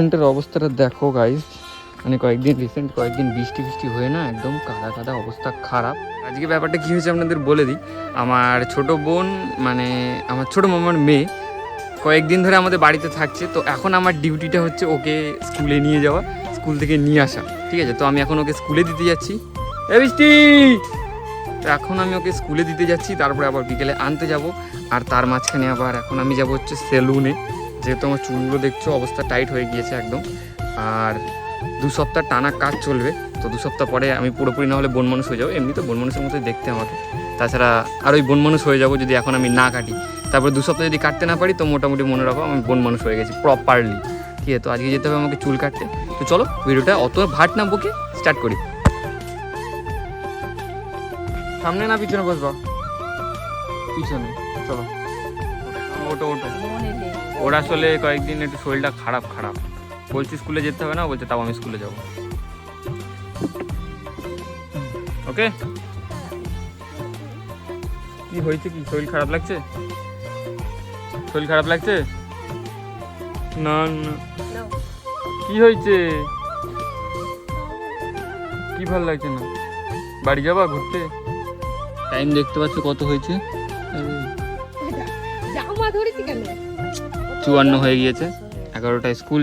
রেস্টুরেন্টের অবস্থাটা দেখো গাইস মানে কয়েকদিন রিসেন্ট কয়েকদিন বৃষ্টি বৃষ্টি হয়ে না একদম কাদা কাদা অবস্থা খারাপ। আজকে ব্যাপারটা কী হয়েছে আপনাদের বলে দিই। আমার ছোট বোন মানে আমার ছোট মামার মেয়ে কয়েকদিন ধরে আমাদের বাড়িতে থাকছে। তো এখন আমার ডিউটিটা হচ্ছে ওকে স্কুলে নিয়ে যাওয়া, স্কুল থেকে নিয়ে আসা। ঠিক আছে? তো আমি এখন ওকে স্কুলে দিতে যাচ্ছি। এ বৃষ্টি! এখন আমি ওকে স্কুলে দিতে যাচ্ছি। তারপরে আবার বিকেলে আনতে যাব। আর তার মাঝখানে আবার এখন আমি যাব হচ্ছে সেলুনে যেহেতু আমার চুলগুলো দেখছ অবস্থা টাইট হয়ে গিয়েছে একদম। আর দু সপ্তাহ টানা কাজ চলবে তো দু সপ্তাহ পরে আমি পুরোপুরি না হলে বন মানুষ হয়ে যাব। এমনি তো বন মানুষের মতোই দেখতে আমাকে। তাছাড়া আর ওই বন মানুষ হয়ে যাব যদি এখন আমি না কাটি। তারপরে দু সপ্তাহ যদি কাটতে না পারি তো মোটামুটি মনে রাখো আমি বন মানুষ হয়ে গেছি প্রপারলি ঠিক আছে তো আজকে যেতে হবে আমাকে চুল কাটতে। তো চলো ভিডিওটা অত ভাট না বুকে স্টার্ট করি। সামনে না পিছনে বসবা? পিছনে চলো। ওটো ওটো ওর আসলে কয়েকদিন একটু শরীরটা খারাপ খারাপ। বলছি স্কুলে যেতে হবে না বলছে তাও আমি স্কুলে যাব। ওকে? কি হয়েছে কি? শরীর খারাপ লাগছে? শরীর খারাপ লাগছে? না না। কি হয়েছে? কি ভালো লাগছে না? বাড়ি যাবা ঘুরতে? টাইম দেখতে পাচ্ছ কত হয়েছে? জামা ধরেছি কেন? চুয়ান্ন হয়ে গিয়েছে এগারোটায় স্কুল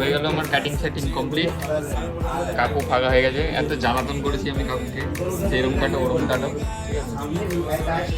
হয়ে গেল আমার কাটিং সেটিং কমপ্লিট কাকু ফাঁকা হয়ে গেছে। এত জ্বালাতন করেছি আমি কাকুকে। যে এরম কাটো ওরম কাটো।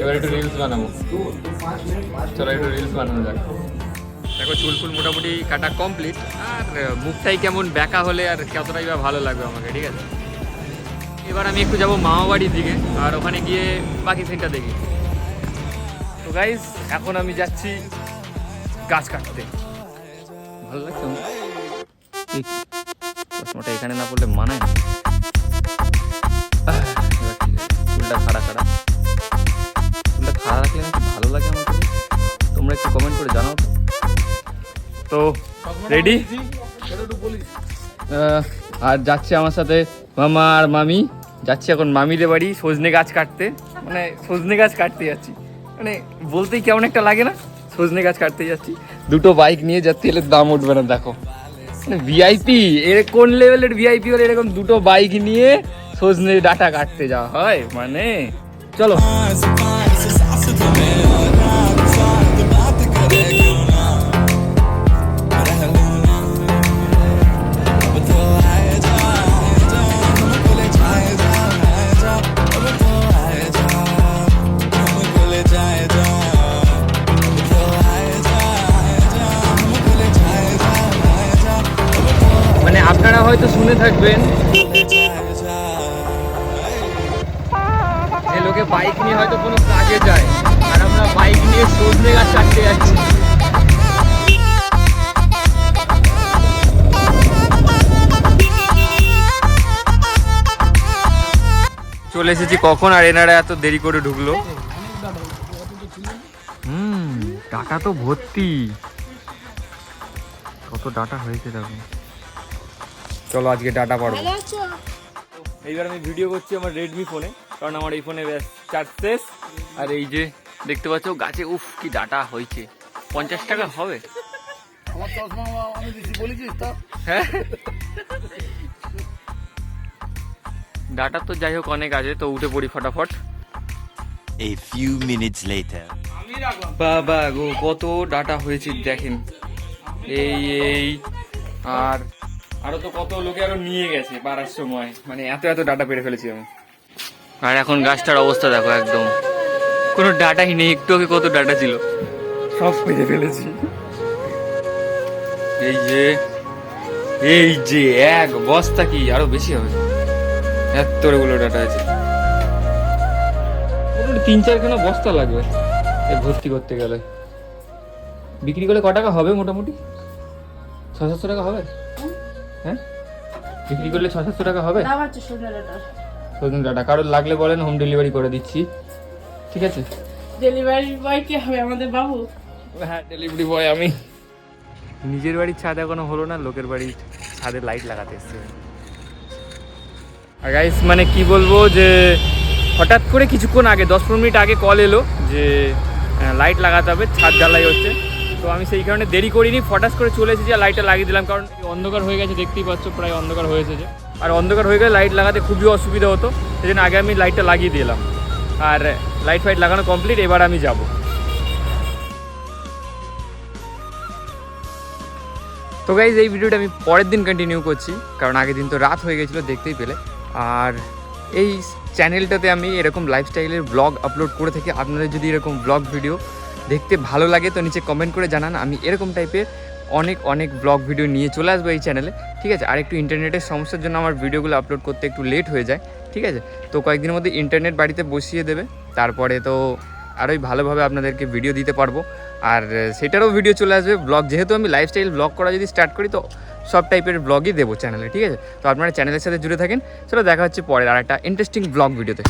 এবার একটু রিলস বানাবো। চলো একটু রিলস বানানো যাক। দেখো, চুল ফুল মোটামুটি কাটা কমপ্লিট আর মুখটাই কেমন ব্যাকা হলে আর কতটাই বা ভালো লাগবে আমাকে, ঠিক আছে? এবার আমি একটু যাব মামা বাড়ির দিকে, আর ওখানে গিয়ে বাকি সিনটা দেখি। তো গাইস এখন আমি যাচ্ছি গাছ কাটতে। ভালো লাগছে চশমাটা এখানে না পড়লে মানায় না খাড়া খাড়া। চুলটা খাড়া রাখলে নাকি ভালো লাগে আমাকে তোমরা একটু কমেন্ট করে জানাও তো। রেডি আর যাচ্ছে আমার সাথে মামা আর মামি। যাচ্ছি এখন মামিদের বাড়ি, সজনে গাছ কাটতে। মানে সজনে গাছ কাটতে যাচ্ছি। মানে বলতেই কেমন একটা লাগে না? সজনে গাছ কাটতে যাচ্ছি। দুটো বাইক নিয়ে যাচ্ছি, এলে দাম উঠবে না, দেখো। মানে ভিআইপি এর কোন লেভেলের ভিআইপি হলে এরকম দুটো বাইক নিয়ে সজনে ডাটা কাটতে যাওয়া হয়? মানে চলো। আসবেন এ লোকে বাইক নিয়ে হয়তো কোনো কাজে যায়। আর আমরা বাইক নিয়ে সজনে গাছ চাটতে যাচ্ছি চলে এসেছি কখন আর এনারা এত দেরি করে ঢুকলো? হুম, টাকা তো ভর্তি। কত ডাটা হয়েছে দেখো। চলো আজকে ডাটা পারব। এইবার আমি ভিডিও করছি আমার রেডমি ফোনে কারণ আমার এই ফোনে ব্যাস চার্জ শেষ। আর এই যে দেখতে পাচ্ছ গাছে উফ কি ডাটা হয়েছে। পঞ্চাশ টাকা হবে? আমার চশমা আমি বেশি বলেছিস তা। হ্যাঁ? ডাটা তো যাই হোক অনেক আছে তো উঠে পড়ি ফটাফট। A few minutes later. বাবা গো কত ডাটা হয়েছে দেখেন। এই এই আর আরও তো কত লোকে আরও নিয়ে গেছে পারার সময়। মানে এত এত ডাটা পেরে ফেলেছি আমি। আর এখন গাছটার অবস্থা দেখো একদম। কোনো ডাটাই নেই একটু আগে কত ডাটা ছিল। সব পেরে ফেলেছি। এই যে এই যে এক বস্তা কি আরও বেশি হবে? এতগুলো ডাটা আছে। তিন চারখানা বস্তা লাগবে ভর্তি করতে গেলে। বিক্রি করলে ক টাকা হবে মোটামুটি? ছ সাতশো টাকা হবে? হ্যাঁ? বিক্রি করলে ছ সাতশো টাকা হবে? সজনে ডাটা কারোর লাগলে বলেন হোম ডেলিভারি করে দিচ্ছি। ঠিক আছে? ডেলিভারি বয় কে হবে আমাদের বাবু? হ্যাঁ ডেলিভারি বয় আমি। নিজের বাড়ির ছাদ এখনও হলো না লোকের বাড়ির ছাদে লাইট লাগাতে এসছে। আর গাইস মানে কি বলব যে হঠাৎ করে কিছুক্ষণ আগে দশ পনেরো মিনিট আগে কল এলো যে লাইট লাগাতে হবে ছাদ জ্বালাই হচ্ছে। তো আমি সেই কারণে দেরি করিনি, ফটাস করে চলে এসেছি আর লাইটটা লাগিয়ে দিলাম, কারণ অন্ধকার হয়ে গেছে, দেখতেই পাচ্ছ প্রায় অন্ধকার হয়ে এসেছে। আর অন্ধকার হয়ে গেলে লাইট লাগাতে খুবই অসুবিধা হতো, সেই জন্য আগে আমি লাইটটা লাগিয়ে দিলাম। আর লাইট ফাইট লাগানো কমপ্লিট এবার আমি যাব। তো গাইজ এই ভিডিওটা আমি পরের দিন কন্টিনিউ করছি, কারণ আগের দিন তো রাত হয়ে গেছিল, দেখতেই পেলে। আর এই চ্যানেলটাতে আমি এরকম লাইফস্টাইলের ব্লগ আপলোড করে থাকি, আপনাদের যদি এরকম ব্লগ ভিডিও দেখতে ভালো লাগে তো নিচে কমেন্ট করে জানান। আমি এরকম টাইপের অনেক অনেক ব্লগ ভিডিও নিয়ে চলে আসব এই চ্যানেলে ঠিক আছে? আর একটু ইন্টারনেটের সমস্যার জন্য আমার ভিডিওগুলো আপলোড করতে একটু লেট হয়ে যায়। ঠিক আছে? তো কয়েকদিনের মধ্যে ইন্টারনেট বাড়িতে বসিয়ে দেবে। তারপরে তো আরোই ভালোভাবে আপনাদেরকে ভিডিও দিতে পারব। আর সেটারও ভিডিও চলে আসবে। ব্লগ যেহেতু আমি লাইফস্টাইল ব্লগ করা যদি স্টার্ট করি, তো সব টাইপের ব্লগই দেবো চ্যানেলে ঠিক আছে? তো আপনারা চ্যানেলের সাথে জুড়ে থাকেন। সেটা দেখা হচ্ছে পরের আর একটা ইন্টারেস্টিং ব্লগ ভিডিওতে